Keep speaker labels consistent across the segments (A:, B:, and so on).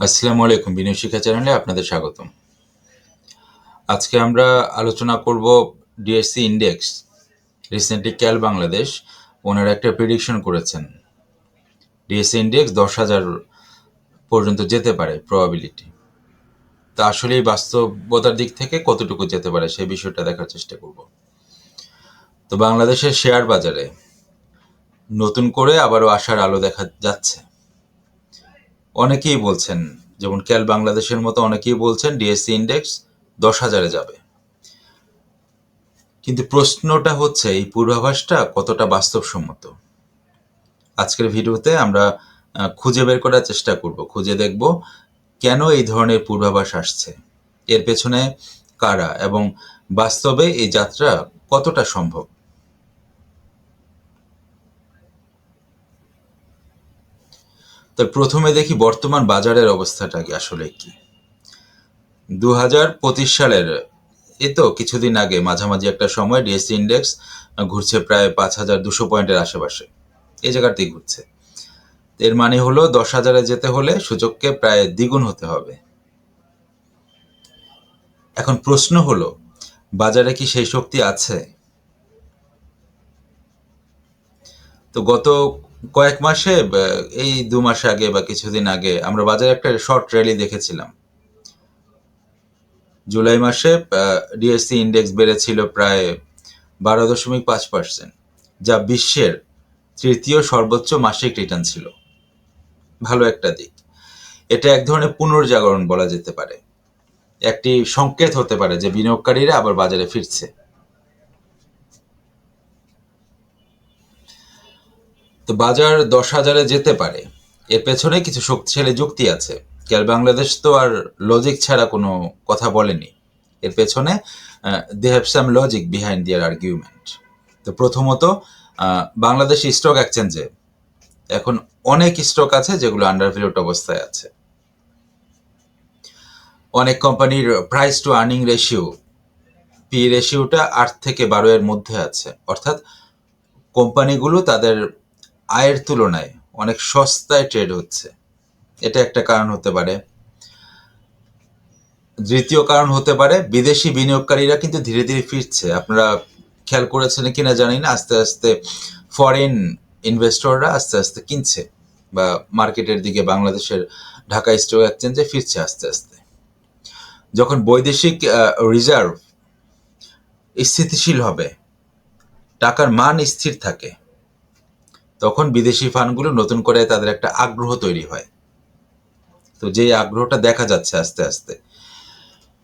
A: আসসালামু আলাইকুম বিনয় শিক্ষা চ্যানেলে আপনাদের স্বাগতম। আজকে আমরা আলোচনা করব ডিএসসি ইন্ডেক্স, রিসেন্টলি ক্যাল বাংলাদেশ, ওনারা একটা প্রিডিকশন করেছেন। ডিএসসি ইন্ডেক্স দশ হাজার পর্যন্ত যেতে পারে প্রবাবিলিটি তা আসলে বাস্তবতার দিক থেকে কতটুকু যেতে পারে সেই বিষয়টা দেখার চেষ্টা করব। তো বাংলাদেশের শেয়ার বাজারে নতুন করে আবারও আশার আলো দেখা যাচ্ছে। অনেকেই বলছেন, যেমন ক্যাল বাংলাদেশের মতো অনেকেই বলছেন ডিএসসি ইন্ডেক্স দশ হাজারে যাবে। কিন্তু প্রশ্নটা হচ্ছে, এই পূর্বাভাসটা কতটা বাস্তবসম্মত? আজকের ভিডিওতে আমরা খুঁজে বের করার চেষ্টা করব। খুঁজে দেখব কেন এই ধরনের পূর্বাভাস আসছে। এর পেছনে কারা এবং বাস্তবে এই যাত্রা কতটা সম্ভব? তো প্রথমে দেখি বর্তমান বাজারের অবস্থাটা কি, আসলে কি? দু হাজার পঁচিশ সালের এ তো কিছুদিন আগে মাঝামাঝি একটা সময় ডিএসসি ইন্ডেক্স ঘুরছে প্রায় পাঁচ হাজার দুশো পয়েন্টের আশেপাশে। এই জায়গাতেই ঘুরছে। এর মানে হলো দশ হাজারে যেতে হলে সূচককে প্রায় দ্বিগুণ হতে হবে। এখন প্রশ্ন হলো, বাজারে কি সেই শক্তি আছে? তো গত কয়েক মাসে এই দু মাস আগে বা কিছুদিন আগে আমরা বাজারে একটা শর্ট র্যালি দেখেছিলাম। জুলাই মাসে ডিএসসি ইন্ডেক্স বেড়েছিল প্রায় বারো দশমিক পাঁচ পার্সেন্ট যা বিশ্বের তৃতীয় সর্বোচ্চ মাসিক রিটার্ন ছিল। ভালো একটা দিক। এটা এক ধরনের পুনর্জাগরণ বলা যেতে পারে। একটি সংকেত হতে পারে যে বিনিয়োগকারীরা আবার বাজারে ফিরছে। তো বাজার দশ হাজারে যেতে পারে। এর পেছনে কিছু শক্তিশালী যুক্তি আছে। কেয়ার বাংলাদেশ তো আর লজিক ছাড়া কোনো কথা বলেনি। এর পেছনে they have some logic behind their argument তো প্রথমত বাংলাদেশ স্টক এক্সচেঞ্জে এখন অনেক স্টক আছে যেগুলো আন্ডার আন্ডারভ্যালুড অবস্থায় আছে। অনেক কোম্পানির price to earning ratio P রেশিওটা আট থেকে বারো এর মধ্যে আছে। অর্থাৎ কোম্পানিগুলো তাদের আয়ের তুলনায় অনেক সস্তায় ট্রেড হচ্ছে। এটা একটা কারণ হতে পারে। দ্বিতীয় কারণ হতে পারে, বিদেশি বিনিয়োগকারীরা কিন্তু ধীরে ধীরে ফিরছে। আপনারা খেয়াল করেছেন কিনা জানি না, আস্তে আস্তে ফরেন ইনভেস্টররা আস্তে আস্তে কিনছে বা মার্কেটের দিকে বাংলাদেশের ঢাকা স্টক এক্সচেঞ্জে ফিরছে আস্তে আস্তে। যখন বৈদেশিক রিজার্ভ স্থিতিশীল হবে, টাকার মান স্থির থাকে তখন বিদেশি ফান্ডগুলো নতুন করে তাদের একটা আগ্রহ তৈরি হয়। তো যে আগ্রহটা দেখা যাচ্ছে আস্তে আস্তে।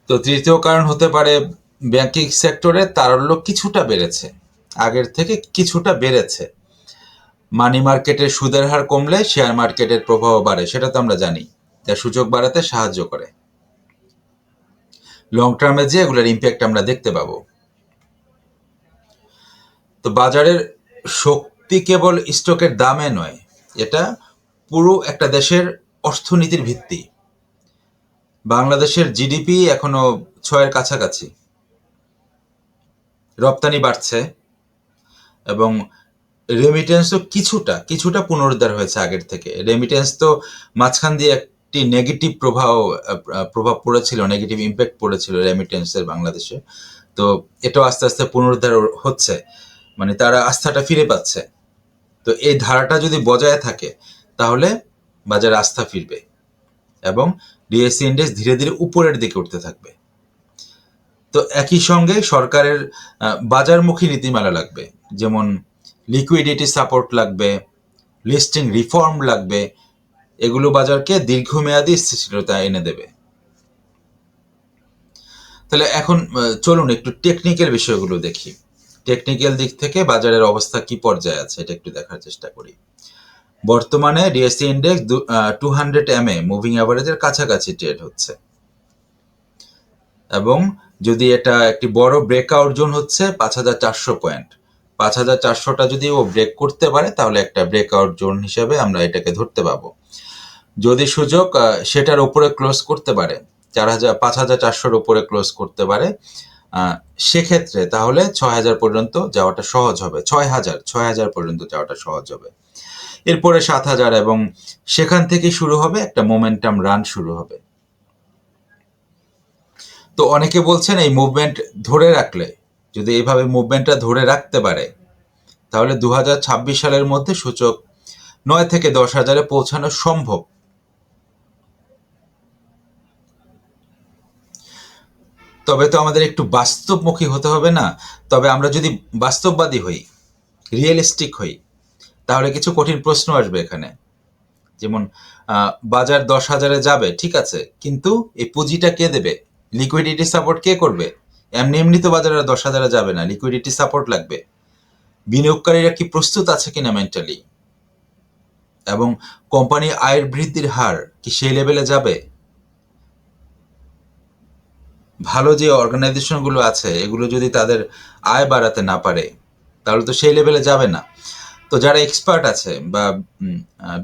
A: তো তৃতীয় কারণ হতে পারে ব্যাংকিং সেক্টরে তারল্য কিছুটা বেড়েছে। আগের থেকে কিছুটা বেড়েছে। মানি মার্কেটের সুদের হার কমলে শেয়ার মার্কেটের প্রভাব বাড়ে, সেটা তো আমরা জানি। যা সূচক বাড়াতে সাহায্য করে। লং টার্মে যে এগুলোর ইম্প্যাক্ট আমরা দেখতে পাবো। তো বাজারের শক্তি কেবল স্টকের দামে নয়, এটা পুরো একটা দেশের অর্থনীতির ভিত্তি। বাংলাদেশের জিডিপি এখনও ছয়ের কাছাকাছি। রপ্তানি বাড়ছে এবং রেমিটেন্সও কিছুটা কিছুটা পুনরুদ্ধার হয়েছে আগের থেকে। রেমিটেন্স তো মাঝখান দিয়ে একটি নেগেটিভ প্রভাব প্রভাব পড়েছিল নেগেটিভ ইম্প্যাক্ট পড়েছিল রেমিটেন্সের বাংলাদেশে। তো এটাও আস্তে আস্তে পুনরুদ্ধার হচ্ছে। মানে তারা আস্থাটা ফিরে পাচ্ছে। তো এই ধারাটা যদি বজায় থাকে, তাহলে বাজারে আস্থা ফিরবে এবং ডিএসসি ইন্ডেক্স ধীরে ধীরে উপরের দিকে উঠতে থাকবে। তো একই সঙ্গে সরকারের বাজারমুখী নীতিমালা লাগবে, যেমন লিকুইডিটি সাপোর্ট লাগবে, লিস্টিং রিফর্ম লাগবে, এগুলো বাজারকে দীর্ঘমেয়াদী স্থিতিশীলতা এনে দেবে। তাহলে এখন চলুন একটু টেকনিক্যাল বিষয়গুলো দেখি। টেকনিক্যাল দিক থেকে বাজারের অবস্থা কি পর্যায়ে আছে, এটা একটু দেখার চেষ্টা করি। বর্তমানে DSC index two hundred M A moving অ্যাভারেজের কাছাকাছি ট্রেড হচ্ছে। এবং যদি এটা একটি বড় ব্রেকআউট জোন হচ্ছে, পাঁচ হাজার চারশো পয়েন্ট পাঁচ হাজার চারশোটা যদি ও ব্রেক করতে পারে, তাহলে একটা ব্রেকআউট জোন হিসেবে আমরা এটাকে ধরতে পাবো যদি সুযোগ সেটার উপরে ক্লোজ করতে পারে, চার হাজার, পাঁচ হাজার চারশোর উপরে ক্লোজ করতে পারে সেক্ষেত্রে তাহলে ছয় হাজার পর্যন্ত যাওয়াটা সহজ হবে। ছয় হাজার ছয় হাজার পর্যন্ত যাওয়াটা সহজ হবে। এরপরে সাত হাজার এবং সেখান থেকে শুরু হবে একটা মোমেন্টাম রান শুরু হবে। তো অনেকে বলছেন এই মুভমেন্ট ধরে রাখলে, যদি এইভাবে মুভমেন্টটা ধরে রাখতে পারে, তাহলে দু হাজার ছাব্বিশ সালের মধ্যে সূচক নয় থেকে দশ হাজারে পৌঁছানো সম্ভব। তবে তো আমাদের একটু বাস্তবমুখী হতে হবে না। তবে আমরা যদি বাস্তববাদী হই রিয়েলিস্টিক হই, তাহলে কিছু কঠিন প্রশ্ন আসবে এখানে। যেমন বাজার দশ হাজারে যাবে, ঠিক আছে, কিন্তু এই পুঁজিটা কে দেবে? লিকুইডিটি সাপোর্ট কে করবে? এমনি এমনি তো বাজারে দশ হাজারে যাবে না লিকুইডিটি সাপোর্ট লাগবে। বিনিয়োগকারীরা কি প্রস্তুত আছে কিনা মেন্টালি এবং কোম্পানি আয়ের বৃদ্ধির হার কি সেই লেভেলে যাবে? ভালো যে অর্গানাইজেশনগুলো আছে, এগুলো যদি তাদের আয় বাড়াতে না পারে, তাহলে তো সেই লেভেলে যাবে না। তো যারা এক্সপার্ট আছে বা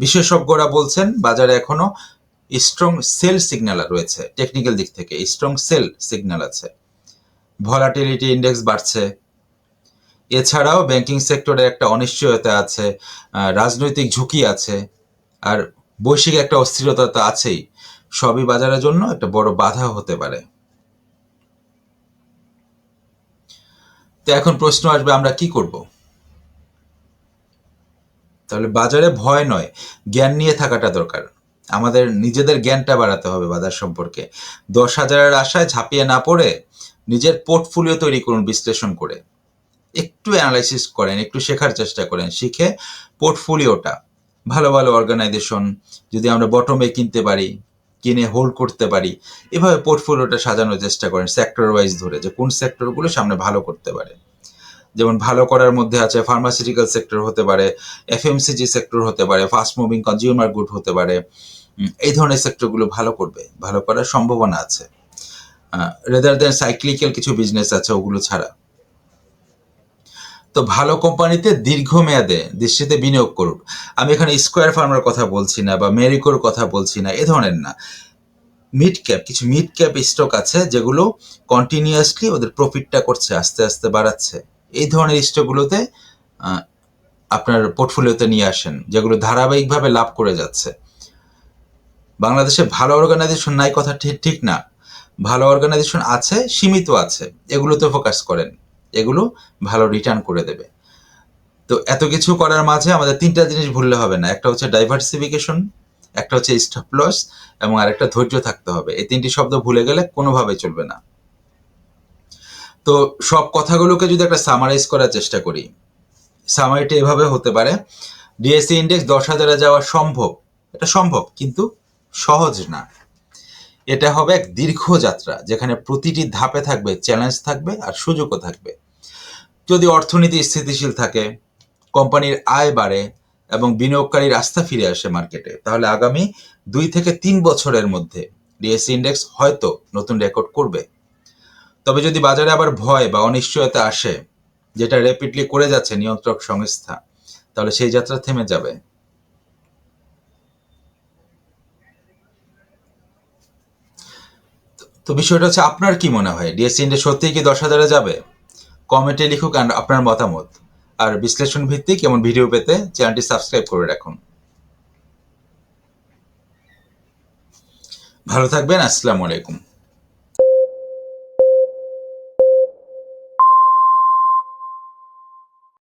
A: বিশেষজ্ঞরা বলছেন, বাজারে এখনও স্ট্রং সেল সিগন্যাল রয়েছে টেকনিক্যাল দিক থেকে স্ট্রং সেল সিগন্যাল আছে। ভলাটিলিটি ইন্ডেক্স বাড়ছে। এছাড়াও ব্যাংকিং সেক্টরে একটা অনিশ্চয়তা আছে রাজনৈতিক ঝুঁকি আছে, আর বৈশ্বিক একটা অস্থিরতা তো আছেই। সবই বাজারের জন্য একটা বড় বাধা হতে পারে। তো এখন প্রশ্ন আসবে, আমরা কি করব? তাহলে বাজারে ভয় নয়, জ্ঞান নিয়ে থাকাটা দরকার। আমাদের নিজেদের জ্ঞানটা বাড়াতে হবে বাজার সম্পর্কে। দশ হাজারের আশায় ঝাঁপিয়ে না পড়ে নিজের পোর্টফোলিও তৈরি করুন, বিশ্লেষণ করে। একটু অ্যানালাইসিস করেন, একটু শেখার চেষ্টা করেন, শিখে পোর্টফোলিওটা, ভালো ভালো অর্গানাইজেশন যদি আমরা বটমে কিনতে পারি কিনে হোল্ড করতে পারি। এভাবে পোর্টফোলিওটা সাজানোর চেষ্টা করেন সেক্টর ওয়াইজ ধরে যে কোন সেক্টরগুলো সামনে ভালো করতে পারে। যেমন ভালো করার মধ্যে আছে ফার্মাসিউটিক্যাল সেক্টর হতে পারে এফএমসিজি সেক্টর হতে পারে ফাস্ট মুভিং কনজিউমার গুড হতে পারে। এই ধরনের সেক্টরগুলো ভালো করবে, ভালো করার সম্ভাবনা আছে। রেদার দেন সাইক্লিক্যাল কিছু বিজনেস আছে ওগুলো ছাড়া। তো ভালো কোম্পানিতে দীর্ঘমেয়াদে দৃষ্টিতে বিনিয়োগ করুন আমি এখানে স্কোয়ার ফার্মের কথা বলছি না বা মেরিকোর কথা বলছি না, এ ধরনের না। মিড ক্যাপ, কিছু মিড ক্যাপ স্টক আছে যেগুলো কন্টিনিউয়াসলি ওদের প্রফিটটা করছে, আস্তে আস্তে বাড়াচ্ছে। এই ধরনের স্টকগুলোতে আপনার পোর্টফোলিওতে নিয়ে আসেন, যেগুলো ধারাবাহিকভাবে লাভ করে যাচ্ছে। বাংলাদেশে ভালো অর্গানাইজেশন নাই কথা ঠিক ঠিক না। ভালো অর্গানাইজেশন আছে, সীমিত আছে, এগুলোতে ফোকাস করেন। এগুলো ভালো রিটার্ন করে দেবে। তো এত কিছু করার মাঝে আমাদের তিনটা জিনিস ভুললে হবে না। একটা হচ্ছে ডাইভার্সিফিকেশন একটা হচ্ছে স্টপ লস এবং আরেকটা ধৈর্য থাকতে হবে। এই তিনটি শব্দ ভুলে গেলে কোনোভাবে চলবে না। তো সব কথাগুলোকে যদি একটা সামারাইজ করার চেষ্টা করি সামারিটা এভাবে হতে পারে ডিএসসি ইন্ডেক্স দশ হাজারে যাওয়া সম্ভব। এটা সম্ভব, কিন্তু সহজ না। এটা হবে এক দীর্ঘ যাত্রা, যেখানে প্রতিটি ধাপে থাকবে চ্যালেঞ্জ থাকবে আর সুযোগও থাকবে। যদি অর্থনীতি স্থিতিশীল থাকে, কোম্পানির আয় বাড়ে এবং বিনিয়োগকারীর আস্থা ফিরে আসে মার্কেটে, তাহলে আগামী দুই থেকে তিন বছরের মধ্যে ডিএসসি ইন্ডেক্স হয়তো নতুন রেকর্ড করবে। তবে যদি বাজারে আবার ভয় বা অনিশ্চয়তা আসে, যেটা র্যাপিডলি করে যাচ্ছে নিয়ন্ত্রক সংস্থা, তাহলে সেই যাত্রা থেমে যাবে। তো বিষয়টা হচ্ছে, আপনার কি মনে হয়? ডিএসসি ইন্ডেক্স সত্যিই কি দশ হাজারে যাবে? কমেন্টে লিখুক আপনার মতামত। আর বিশ্লেষণ ভিত্তিক এমন ভিডিও পেতে চ্যানেলটি সাবস্ক্রাইব করে রাখুন। ভালো থাকবেন, আসসালামু আলাইকুম।